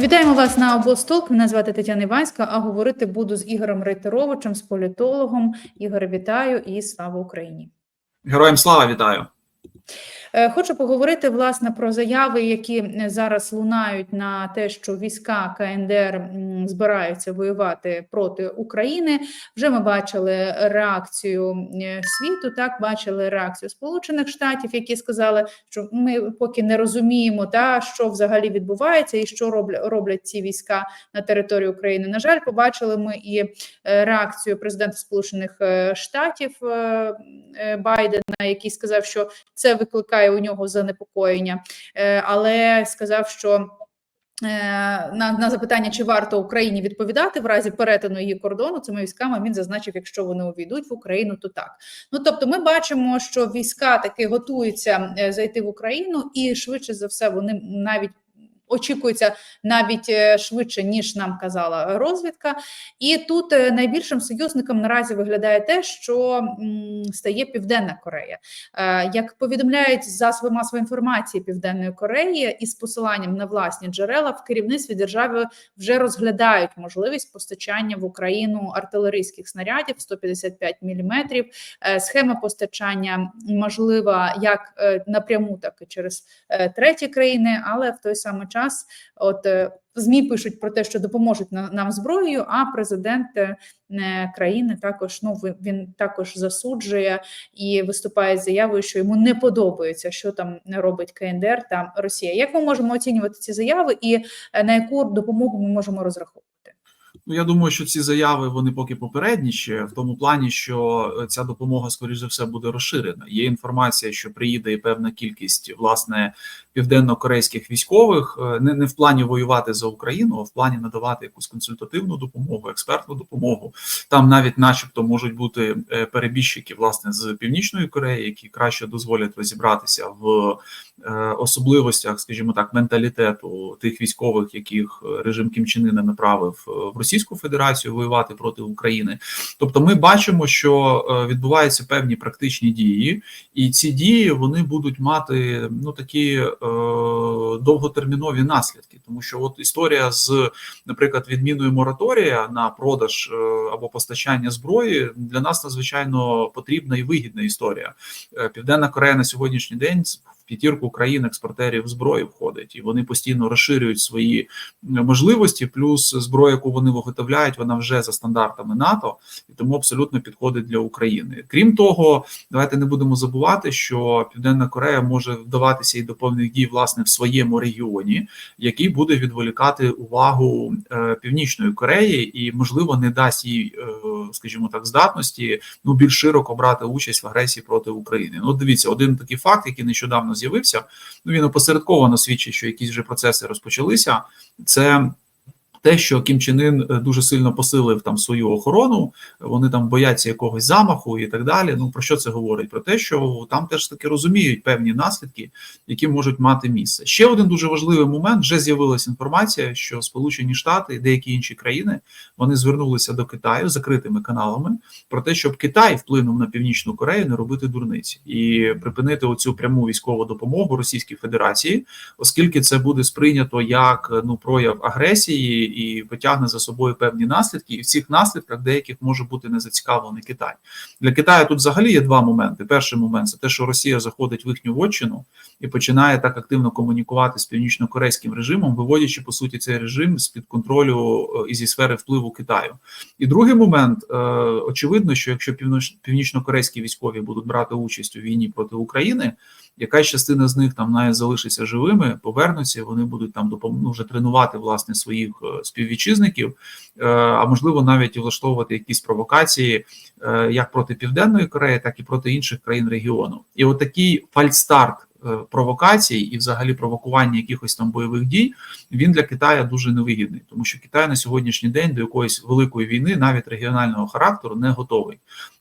Вітаємо вас на облстолк. Мене звати Тетяна Іванська. А говорити буду з Ігорем Рейтеровичем, з політологом. Ігоре, вітаю і слава Україні. Героям слава вітаю. Е, Хочу поговорити власне про заяви, які зараз лунають на те, що війська КНДР збираються воювати проти України. Вже ми бачили реакцію світу. Так бачили реакцію Сполучених Штатів, які сказали, що ми поки не розуміємо, та що взагалі відбувається, і що роблять роблять ці війська на території України. На жаль, побачили ми і е, реакцію президента Сполучених е, Штатів Байдена, який сказав, що це викликає у нього занепокоєння, Е, але сказав, що е, на, на запитання, чи варто Україні відповідати в разі перетину її кордону цими військами, він зазначив, якщо вони увійдуть в Україну, то так. Ну тобто, ми бачимо, що війська таки готуються е, зайти в Україну, і швидше за все вони навіть. Очікується навіть е, швидше ніж нам казала розвідка, і тут е, найбільшим союзником наразі виглядає те, що стає Південна Корея. Е, Як повідомляють засоби масової інформації Південної Кореї із посиланням на власні джерела в керівництві держави вже розглядають можливість постачання в Україну артилерійських снарядів 155 мм. Схема постачання можлива як напряму, так і через треті країни, але в той самий час, от е, змі пишуть про те, що допоможуть на- нам зброєю. А президент е, е, країни також ну він також засуджує і виступає з заявою, що йому не подобається, що там робить КНДР та Росія. Як ми можемо оцінювати ці заяви, і на яку допомогу ми можемо розраховувати? Ну я думаю, що ці заяви вони поки попередні в тому плані, що е, ця допомога, скоріш за все, буде розширена. Є інформація, що приїде і певна кількість власне південно-корейських військових, е, не, не в плані воювати за Україну, а в плані надавати якусь консультативну допомогу, експертну допомогу. Там навіть, начебто, можуть бути е, перебіжчики власне з північної Кореї, які краще дозволять розібратися в особливостях, скажімо так, менталітету тих військових, яких режим Кім Чен Ына направив в Російську Федерацію воювати проти України. Тобто, ми бачимо, що е, відбуваються певні практичні дії, і ці дії вони будуть мати ну такі е, довготермінові наслідки, тому що от історія з, наприклад, відміною мораторія на продаж е, або постачання зброї для нас надзвичайно потрібна і вигідна історія. Е, Південна Корея на сьогоднішній день п'ятірку країн експортерів зброї входить, і вони постійно розширюють свої можливості. Плюс зброя, яку вони виготовляють, вона вже за стандартами НАТО, і тому абсолютно підходить для України. Крім того, давайте не будемо забувати, що Південна Корея може вдаватися і до певних дій власне в своєму регіоні, який буде відволікати увагу е, Північної Кореї і, можливо, не дасть їй, е, скажімо так, здатності ну більш широко брати участь в агресії проти України. Ну, дивіться, один такий факт, який нещодавно з'явився. Ну він опосередковано свідчить, що якісь вже процеси розпочалися. Це те, що Кім Чен Ін е, дуже сильно посилив там свою охорону, вони там бояться якогось замаху і так далі. Ну про що це говорить? Про те, що там теж таки розуміють певні наслідки, які можуть мати місце. Ще один дуже важливий момент: вже з'явилася інформація, що Сполучені Штати і деякі інші країни вони звернулися до Китаю закритими каналами про те, щоб Китай вплинув на північну Корею не робити дурниці і припинити оцю пряму військову допомогу Російській Федерації, оскільки це буде сприйнято як ну прояв агресії і потягне за собою певні наслідки, і в цих наслідках деяких може бути не зацікавлений Китай. Для Китаю тут взагалі є два моменти. Перший момент це те, що Росія заходить в їхню вотчину і починає так активно комунікувати з північно-корейським режимом, виводячи по суті цей режим з під контролю е, і зі сфери впливу Китаю. І другий момент е, очевидно, що якщо північно-корейські військові будуть брати участь у війні проти України. Якась частина з них там навіть залишиться живими, повернуться, вони будуть там допом... ну, вже тренувати власне своїх е, співвітчизників, е, а можливо навіть влаштовувати якісь провокації е, як проти Південної Кореї, так і проти інших країн регіону. І от такий фальстарт провокацій і взагалі провокування якихось там бойових дій він для Китаю дуже невигідний, тому що Китай на сьогоднішній день до якоїсь великої війни, навіть регіонального характеру, не готовий.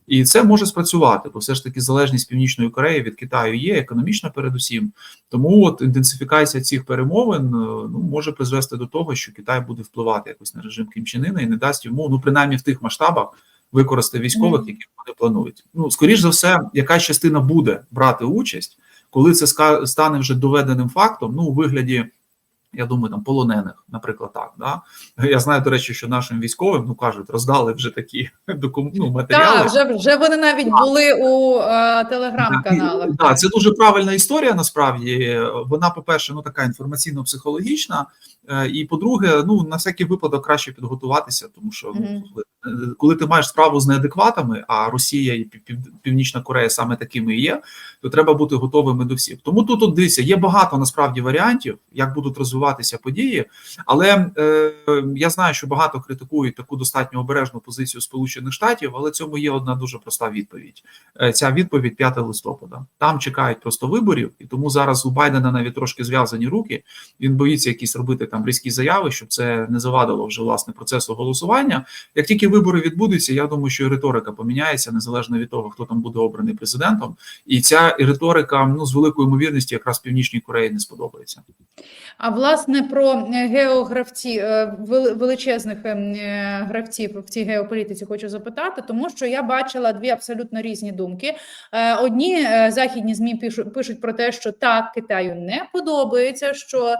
І це може спрацювати, бо все ж таки залежність Північної Кореї від Китаю є економічна, передусім. Тому от інтенсифікація цих перемовин е, ну може призвести до того, що Китай буде впливати якось на режим Кім Чен Ына і не дасть йому, ну принаймні в тих масштабах, використати військових, які вони планують. Ну скоріш за все, якась частина буде брати участь, коли це стане вже доведеним фактом, ну у вигляді Я думаю, там полонених, наприклад, так. Да? Я знаю, до речі, що нашим військовим ну кажуть, роздали вже такі ну, матеріали. Так, вже, вже вони навіть були у е, телеграм-каналах. Так, це дуже правильна історія. Насправді вона, по-перше, ну така інформаційно-психологічна. е, І по-друге, ну на всякий випадок краще підготуватися, тому що ну, коли, е, коли ти маєш справу з неадекватами, а Росія і Пів- Пів- Північна Корея саме такими є, то треба бути готовими до всіх. Тому тут от, є багато насправді варіантів, як будуть розвиватися події. Але е, я знаю, що багато критикують таку достатньо обережну позицію Сполучених Штатів, але цьому є одна дуже проста відповідь. Е, Ця відповідь 5 листопада. Там чекають просто виборів, і тому зараз у Байдена навіть трошки зв'язані руки. Він боїться якісь робити там різкі заяви, щоб це не завадило вже власне процесу голосування. Як тільки вибори відбудуться, я думаю, що і риторика поміняється незалежно від того, хто там буде обраний президентом. І ця риторика ну з великою ймовірністю якраз Північній Кореї не сподобається. А власне про е, географці е, величезних е, гравців в цій геополітиці хочу запитати, тому що я бачила дві абсолютно різні думки. Одні західні змі пишуть, про те, що так Китаю не подобається, що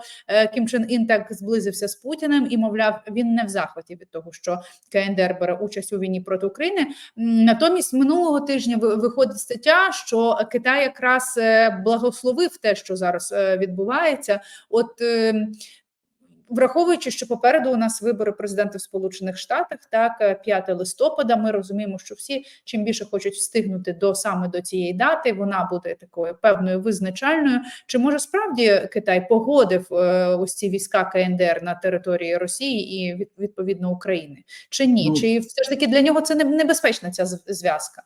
Кім Чен Ін так зблизився з Путіним, і мовляв, він не в захваті від того, що КНДР бере участь у війні проти України. Натомість минулого тижня виходить стаття, що Китай якраз е, благословив те, що зараз е, відбувається. От е, враховуючи, що попереду у нас вибори президента в Сполучених Штатах, так е, 5 листопада. Ми розуміємо, що всі чим більше хочуть встигнути до саме до цієї дати, вона буде такою певною визначальною. Чи може справді Китай погодив е, ось ці війська КНДР на території Росії і відповідно України? Чи ні? Ну, Чи все ж таки для нього це небезпечна ця зв'язка?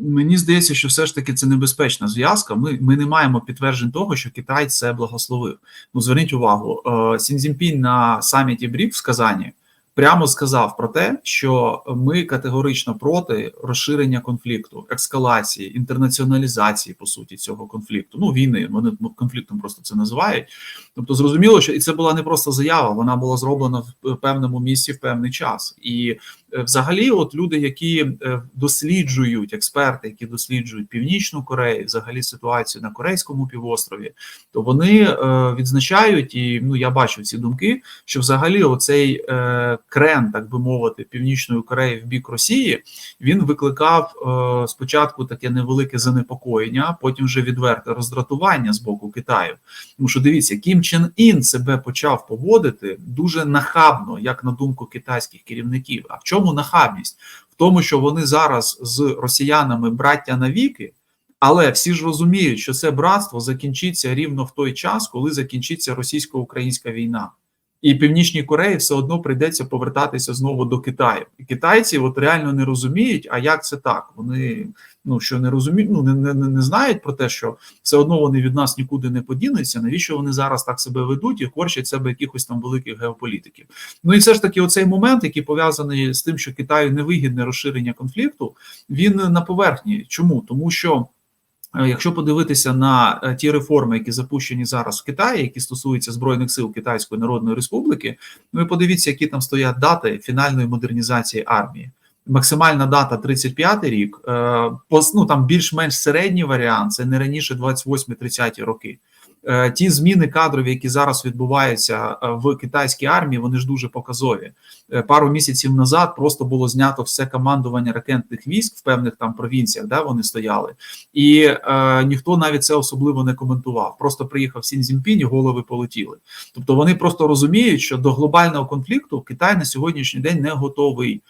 Мені здається, що все ж таки це небезпечна зв'язка. Ми, ми не маємо підтверджень того, що Китай це благословив. Ну зверніть увагу, е, Сін Цзіньпінь на саміті БРІК в Казані прямо сказав про те, що ми категорично проти розширення конфлікту, ескалації, інтернаціоналізації по суті цього конфлікту. Ну війни вони конфліктом просто це називають. Тобто, зрозуміло, що і це була не просто заява, вона була зроблена в певному місці в певний час. І взагалі, от люди, які е, досліджують експерти, які досліджують північну Корею, взагалі ситуацію на Корейському півострові, то вони е, відзначають, і ну я бачу ці думки, що взагалі оцей е, крен, так би мовити, північної Кореї в бік Росії, він викликав е, спочатку таке невелике занепокоєння, потім вже відверте роздратування з боку Китаю. Тому що дивіться, Кім Чен Ін себе почав поводити дуже нахабно, як на думку китайських керівників. А в чому нахабність? В тому, що вони зараз з росіянами браття навіки. Але всі ж розуміють, що це братство закінчиться рівно в той час, коли закінчиться російсько-українська війна, і Північній Кореї все одно прийдеться повертатися знову до Китаю. І китайці от реально не розуміють, а як це так? Вони ну що не розуміють, ну не, не, не знають про те, що все одно вони від нас нікуди не подінуться. Навіщо вони зараз так себе ведуть і корчать себе якихось там великих геополітиків? Ну і все ж таки, оцей момент, який пов'язаний з тим, що Китаю невигідне розширення конфлікту, він на поверхні. Чому? Тому що. Е, Якщо подивитися на е, ті реформи, які запущені зараз в Китаї, які стосуються збройних сил Китайської Народної Республіки, ну і подивіться, які там стоять дати фінальної модернізації армії. Максимальна дата 35 рік, е, ну, там більш-менш середній варіант, це не раніше 28-30 роки. Е, Ті зміни кадрові, які зараз відбуваються е, в китайській армії, вони ж дуже показові. Е, Пару місяців назад просто було знято все командування ракетних військ в певних там провінціях, де вони стояли, і е, ніхто навіть це особливо не коментував. Просто приїхав Сін Цзіньпінь і голови полетіли. Тобто вони просто розуміють, що до глобального конфлікту Китай на сьогоднішній день не готовий.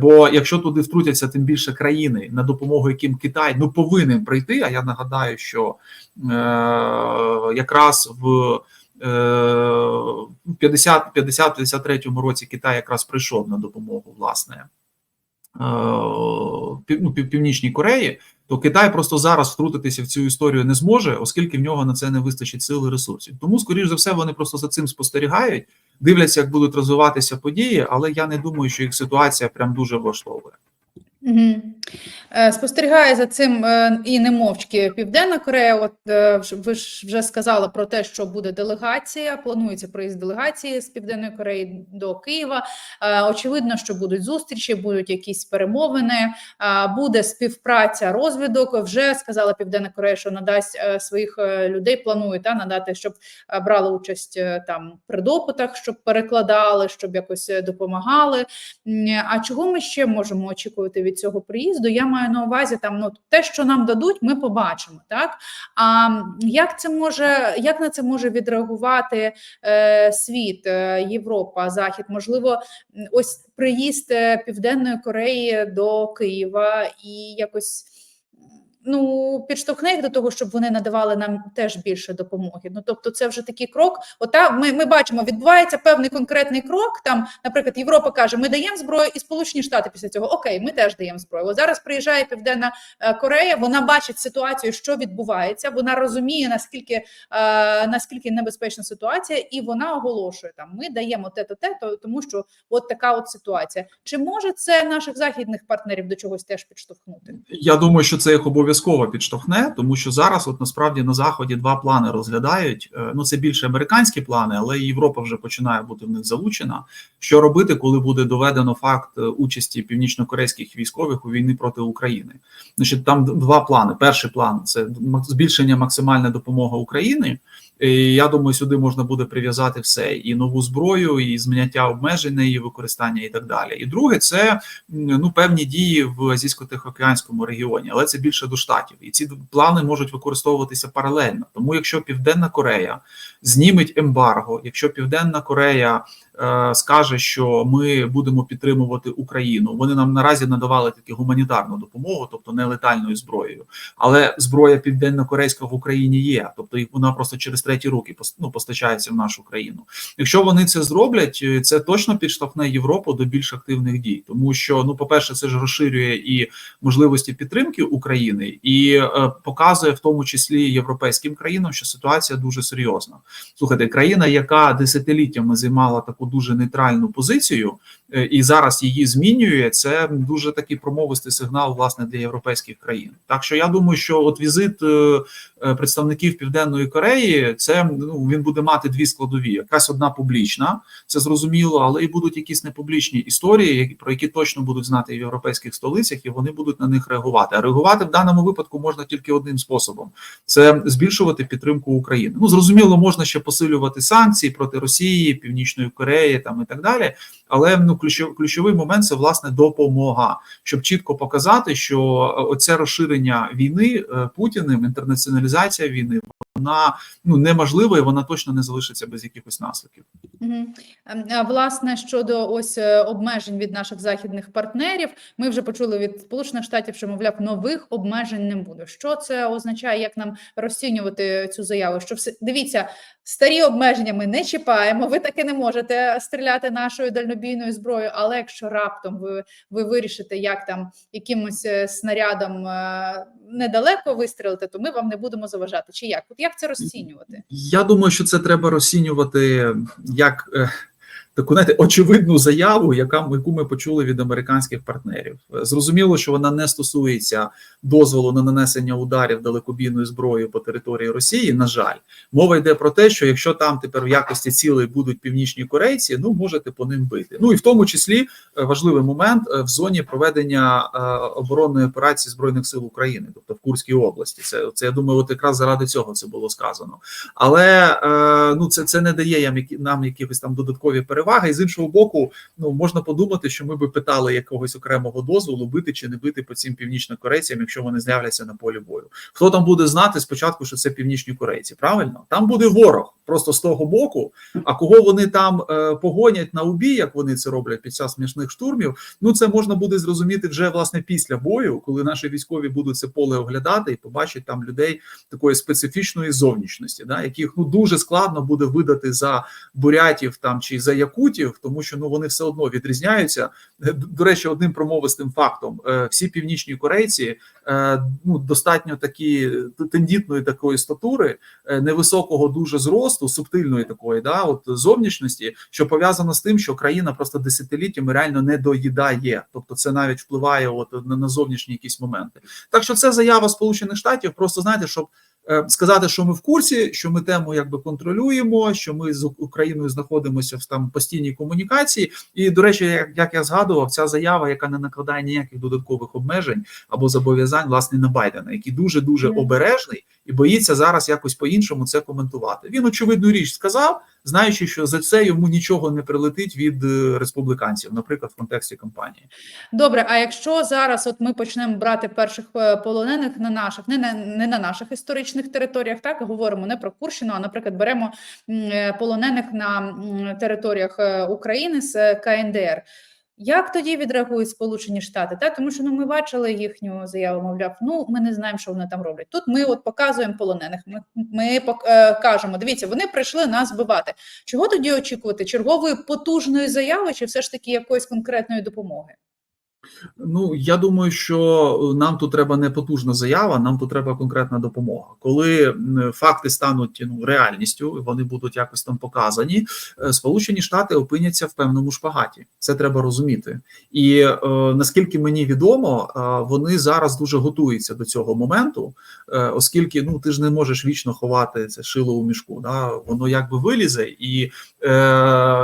Бо якщо туди втрутяться тим більше країни, на допомогу яким Китай ну повинен прийти. А я нагадаю, що е, якраз в е, 50-53 році Китай якраз прийшов на допомогу власне е, ну, Північній Кореї, то Китай просто зараз втрутитися в цю історію не зможе, оскільки в нього на це не вистачить сил і ресурсів. Тому, скоріш за все, вони просто за цим спостерігають, дивляться, як будуть розвиватися події, але я не думаю, що їх ситуація прям дуже влаштовує. Угу. Спостерігає за цим е, і не мовчки Південна Корея. От е, ви ж вже сказали про те, що буде делегація. Планується приїзд делегації з Південної Кореї до Києва. Очевидно, що будуть зустрічі, будуть якісь перемовини, буде співпраця, розвідок. Вже сказала Південна Корея, що надасть своїх людей. Планує та надати, щоб брали участь там при допитах, щоб перекладали, щоб якось допомагали. А чого ми ще можемо очікувати від цього приїзду? Я маю на увазі там ну те, що нам дадуть, ми побачимо. Так а як це може, як на це може відреагувати е, світ, е, Європа, Захід? Можливо, ось приїзд е, Південної Кореї до Києва і якось. Ну, підштовхне їх до того, щоб вони надавали нам теж більше допомоги. Ну тобто, це вже такий крок. Ота ми, ми бачимо, відбувається певний конкретний крок. Там, наприклад, Європа каже: ми даємо зброю, і Сполучені Штати після цього окей, ми теж даємо зброю. От зараз приїжджає Південна е, Корея. Вона бачить ситуацію, що відбувається. Вона розуміє наскільки е, наскільки небезпечна ситуація, і вона оголошує там: ми даємо те, то те, то тому що от така от ситуація. Чи може це наших західних партнерів до чогось теж підштовхнути? Я думаю, що це їх обов'язково підштовхне, тому що зараз, от насправді, на заході два плани розглядають. Е, Ну, це більше американські плани, але Європа вже починає бути в них залучена. Що робити, коли буде доведено факт участі участі північнокорейських військових у війні проти України? Значить, там два плани. Перший план це збільшення максимальної допомоги Україні. І я думаю, сюди можна буде прив'язати все: і нову зброю, і зняття обмежень на її використання, і так далі. І друге, це ну певні дії в азійсько-тихоокеанському регіоні, але це більше до штатів, і ці плани можуть використовуватися паралельно. Тому, якщо Південна Корея зніметь ембарго, якщо Південна Корея скаже, що ми будемо підтримувати Україну, вони нам наразі надавали таку гуманітарну допомогу, тобто не летальною зброєю, але зброя південно-корейська в Україні є, тобто вона просто через треті руки ну, постачається в нашу країну. Якщо вони це зроблять, е, це точно підштовхне Європу до більш активних дій, тому що ну, по-перше, це ж розширює і можливості підтримки України, і е, показує в тому числі європейським країнам, що ситуація дуже серйозна. Слухайте, країна, яка десятиліттями займала таку дуже нейтральну позицію, і зараз її змінює. Це дуже такий промовистий сигнал власне для європейських країн. Так що я думаю, що от візит е, е, представників Південної Кореї, це ну він буде мати дві складові: якась одна публічна, це зрозуміло, але і будуть якісь непублічні історії, про які точно будуть знати в європейських столицях, і вони будуть на них реагувати. А реагувати в даному випадку можна тільки одним способом: це збільшувати підтримку України. Ну зрозуміло, можна ще посилювати санкції проти Росії, Північної Кореї там і так далі. Але ну ключов, ключовий момент це власне допомога, щоб чітко показати, що е, оце розширення війни е, Путіним, інтернаціоналізація війни, вона ну неможлива і вона точно не залишиться без якихось наслідків. Ем, Власне, щодо ось е, обмежень від наших західних партнерів, ми вже почули від Сполучених Штатів, що мовляв нових обмежень не буде. Що це означає, як нам розцінювати цю заяву? Що все дивіться, старі обмеження ми не чіпаємо. Ви таки не можете стріляти нашою дальнобійною зброєю. Але якщо раптом ви, ви вирішите, як там якимось е, снарядом е, недалеко вистрілити, то ми вам не будемо заважати. Чи як? От як це розцінювати? Я думаю, що це треба розцінювати як е, таку знаєте, очевидну заяву, яка яку ми почули від американських партнерів. Зрозуміло, що вона не стосується дозволу на нанесення ударів далекобійною зброєю по території Росії. На жаль, мова йде про те, що якщо там тепер в якості цілей будуть північні корейці, ну можете по ним бити. Ну і в тому числі е, важливий момент е, в зоні проведення е, оборонної операції збройних сил України, тобто в Курській області. Це це я думаю, от якраз заради цього це було сказано. Але ну це це не дає нам якихось там додаткові переваги. І з іншого боку, ну можна подумати, що ми би питали якогось окремого дозволу бити чи не бити по цим північнокорейцям, якщо вони з'являться на полі бою. Хто там буде знати спочатку, що це північні корейці? Правильно, там буде ворог просто з того боку. А кого вони там е, погонять на убій, як вони це роблять під час смішних штурмів? Ну це можна буде зрозуміти вже власне після бою, коли наші військові будуть це поле оглядати і побачать там людей такої специфічної зовнішності, да, яких ну дуже складно буде видати за бурятів там чи за якутів, тому що ну вони все одно відрізняються. Е, До речі, одним промовистим фактом: е, всі північні корейці ну достатньо такі тендітної такої статури, невисокого дуже зросту, субтильної такої, да, от зовнішності, що пов'язано з тим, що країна просто десятиліттями реально не доїдає, тобто це навіть впливає от на, на зовнішні якісь моменти. Так що це заява Сполучених Штатів, просто знаєте, щоб е, сказати, що ми в курсі, що ми тему якби контролюємо, що ми з Україною знаходимося в там постійній комунікації. І до речі, як, як я згадував, ця заява, яка не накладає ніяких додаткових обмежень або зобов'язань, власне, на Байдена, який дуже дуже обережний і боїться зараз якось по-іншому це коментувати. Він очевидну річ сказав, знаючи, що за це йому нічого не прилетить від е, республіканців, наприклад, в контексті кампанії. Добре, а якщо зараз от ми почнемо брати перших е, полонених на наших, не на не на наших історичних територіях, так говоримо не про Курщину, а наприклад, беремо е, полонених на територіях України з КНДР. Як тоді відреагують Сполучені Штати? Та тому що ну ми бачили їхню заяву, мовляв, ну ми не знаємо, що вони там роблять. Тут ми от показуємо полонених. Ми, ми е, кажемо, дивіться, вони прийшли нас вбивати. Чого тоді очікувати? Чергової потужної заяви, чи все ж таки якоїсь конкретної допомоги? Ну я думаю, що нам тут треба не потужна заява, нам тут треба конкретна допомога. Коли факти стануть ну реальністю, вони будуть якось там показані. е, Сполучені Штати опиняться в певному шпагаті. Це треба розуміти. І е, наскільки мені відомо, е, вони зараз дуже готуються до цього моменту, е, оскільки ну ти ж не можеш вічно ховати це шило у мішку. Да? Воно якби вилізе, і е,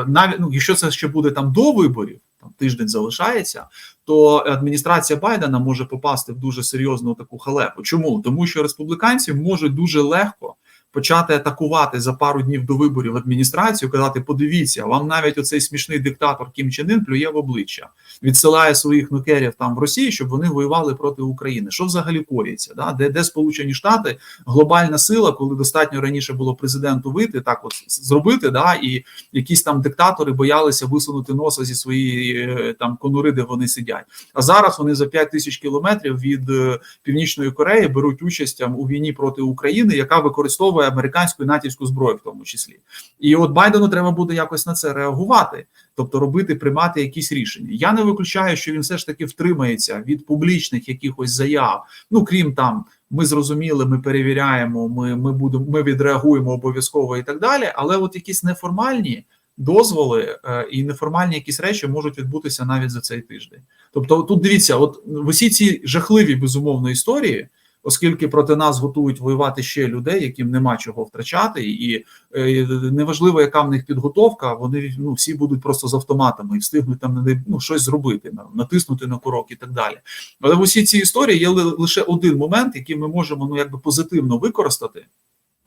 навіть ну, якщо це ще буде там до виборів, там тиждень залишається то адміністрація Байдена може попасти в дуже серйозну таку халепу. Чому? Тому що республіканці можуть дуже легко почати атакувати за пару днів до виборів адміністрацію, казати: подивіться, вам навіть оцей смішний диктатор Кім Чен Ін плює в обличчя, відсилає своїх нукерів там в Росії, щоб вони воювали проти України. Що взагалі коїться? Да? Де, де Сполучені Штати глобальна сила, коли достатньо раніше було президенту вийти, так от зробити, да, і якісь там диктатори боялися висунути носа зі своєї е, там конури, де вони сидять. А зараз вони за 5 тисяч кілометрів від е, північної Кореї беруть участь у війні проти України, яка використовує американську і натівську зброю, в тому числі. І от Байдену треба буде якось на це реагувати, тобто робити, приймати якісь рішення. Я не виключаю, що він все ж таки втримається від публічних якихось заяв. Ну крім там. Ми зрозуміли, ми перевіряємо, ми ми будемо, ми відреагуємо обов'язково і так далі. Але от якісь неформальні дозволи е, і неформальні якісь речі можуть відбутися навіть за цей тиждень. Тобто, тут дивіться, от в усі ці жахливі безумовно історії, оскільки проти нас готують воювати ще людей, яким нема чого втрачати, і е, неважливо, яка в них підготовка, вони ну всі будуть просто з автоматами і встигнуть там ну, щось зробити, натиснути на курок і так далі. Але в усі ці історії є лише один момент, який ми можемо ну якби позитивно використати.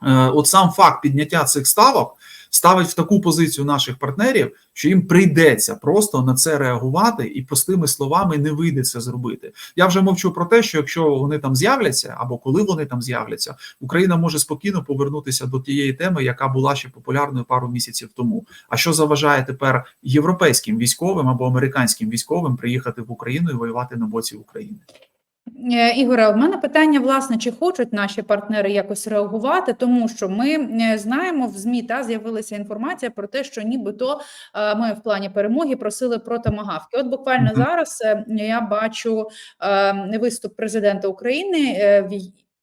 Е, От сам факт підняття цих ставок ставить в таку позицію наших партнерів, що їм прийдеться просто на це реагувати, і простими словами не вийде це зробити. Я вже мовчу про те, що якщо вони там з'являться, або коли вони там з'являться, Україна може спокійно повернутися до тієї теми, яка була ще популярною пару місяців тому. А що заважає тепер європейським військовим або американським військовим приїхати в Україну і воювати на боці України? Е, Ігоре, в мене питання, власне, чи хочуть наші партнери якось реагувати, тому що ми е, знаємо в ЗМІ та з'явилася інформація про те, що нібито е, ми в плані перемоги просили про томагавки. От буквально зараз я бачу виступ президента України.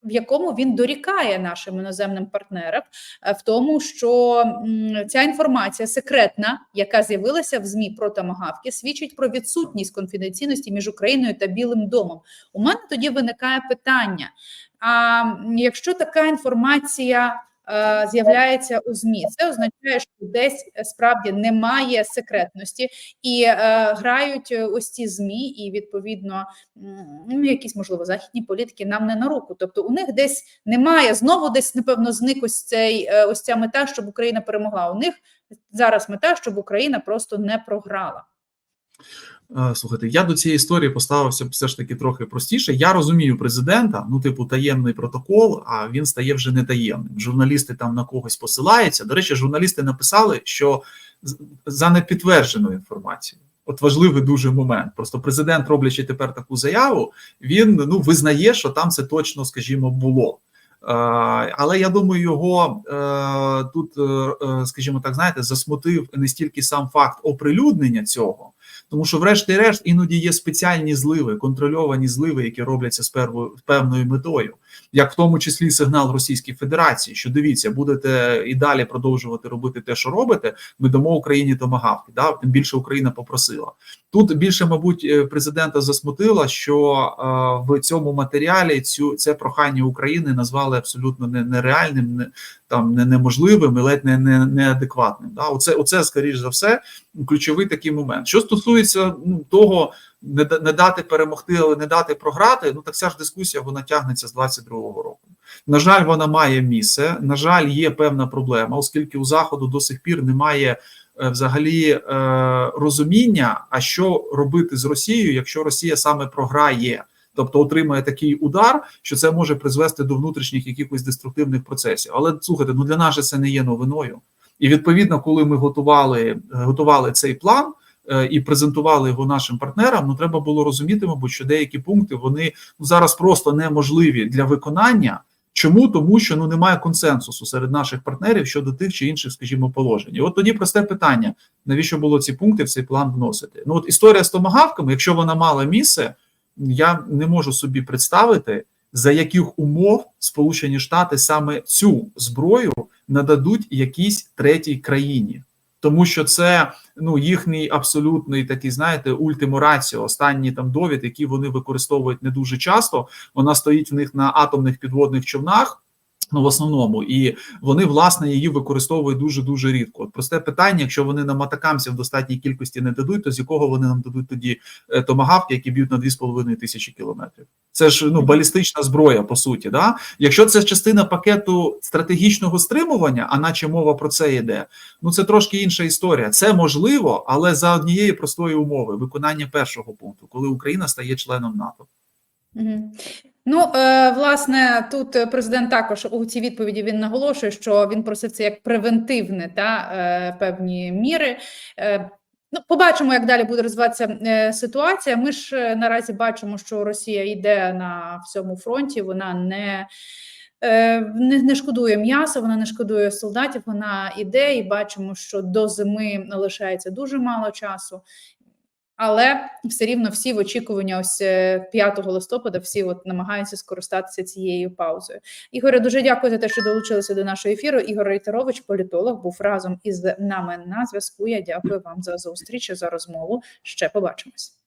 В якому він дорікає нашим іноземним партнерам е, в тому, що ця інформація секретна, яка з'явилася в змі про томагавки, свідчить про відсутність конфіденційності між Україною та Білим домом. У мене тоді виникає питання: а якщо така інформація з'являється у ЗМІ, це означає, що десь е, справді немає секретності і е, грають е, ось ці ЗМІ, і відповідно ну, якісь можливо західні політики нам не на руку. Тобто у них десь немає знову, десь напевно зник ось цей е, ось ця мета, щоб Україна перемогла. У них зараз мета, щоб Україна просто не програла. Е, Слухайте, я до цієї історії поставився все ж таки трохи простіше. Я розумію президента, ну, типу, таємний протокол, а він стає вже не таємним. Журналісти там на когось посилаються. До речі, журналісти написали, що за непідтверджену інформацію. От важливий дуже момент. Просто президент, роблячи тепер таку заяву, він ну визнає, що там це точно, скажімо, було. Але я думаю, його е, тут, е, е, скажімо так, знаєте, засмутив не стільки сам факт оприлюднення цього, тому що, врешті-решт, іноді є спеціальні зливи, контрольовані зливи, які робляться з первою певною метою, як в тому числі сигнал Російській Федерації, що дивіться, будете і далі продовжувати робити те, що робите. Ми дамо Україні томагавки. Да? Тим більше Україна попросила. Тут більше, мабуть, е, президента засмутило, що е, в цьому матеріалі цю це прохання України назвали абсолютно не- нереальним, не там не неможливим і ледь не, не неадекватним. Да? Оце, оце скоріш за все ключовий такий момент. Що стосується ну, того, не, не дати перемогти, але не дати програти. Ну так ця ж дискусія вона тягнеться з 22-го року. На жаль, вона має місце. На жаль, є певна проблема, оскільки у заходу до сих пір немає е, взагалі е, розуміння, а що робити з Росією, якщо Росія саме програє. Тобто отримає такий удар, що це може призвести до внутрішніх якихось деструктивних процесів. Але слухайте, ну для нас це не є новиною. І відповідно, коли ми готували, готували цей план і презентували його нашим партнерам, ну треба було розуміти, мабуть, що деякі пункти вони ну, зараз просто неможливі для виконання. Чому? Тому що ну немає консенсусу серед наших партнерів щодо тих чи інших, скажімо, положень. І от тоді просте питання: навіщо було ці пункти в цей план вносити? Ну от історія з томагавками, якщо вона мала місце, я не можу собі представити, за яких умов Сполучені Штати саме цю зброю нададуть якійсь третій країні, тому що це ну їхній абсолютний такий, знаєте, ультимораціо, останні там довід, які вони використовують не дуже часто. Вона стоїть в них на атомних підводних човнах. Ну, в основному, і вони власне її використовують дуже дуже рідко. От просте питання: якщо вони нам атакамців в достатній кількості не дадуть, то з якого вони нам дадуть тоді е, томагавки, які б'ють на 2,5 тисячі кілометрів? Це ж ну балістична зброя, по суті. Да? Якщо це частина пакету стратегічного стримування, а наче мова про це йде, ну це трошки інша історія. Це можливо, але за однієї простої умови виконання першого пункту, коли Україна стає членом НАТО. Мгм. Ну, е, власне, тут президент також у цій відповіді він наголошує, що він просив це як превентивне та е, певні міри. Е, Ну, побачимо, як далі буде розвиватися ситуація. Ми ж наразі бачимо, що Росія йде на всьому фронті. Вона не, не, не шкодує м'яса, вона не шкодує солдатів. Вона іде, і бачимо, що до зими лишається дуже мало часу. Але все рівно всі в очікуванні ось е, 5 листопада всі от намагаються скористатися цією паузою. Ігоре, дуже дякую за те, що долучилися до нашого ефіру. Ігор Рейтерович, політолог, був разом із нами на зв'язку. Я дякую вам за зустріч за розмову. Ще побачимось.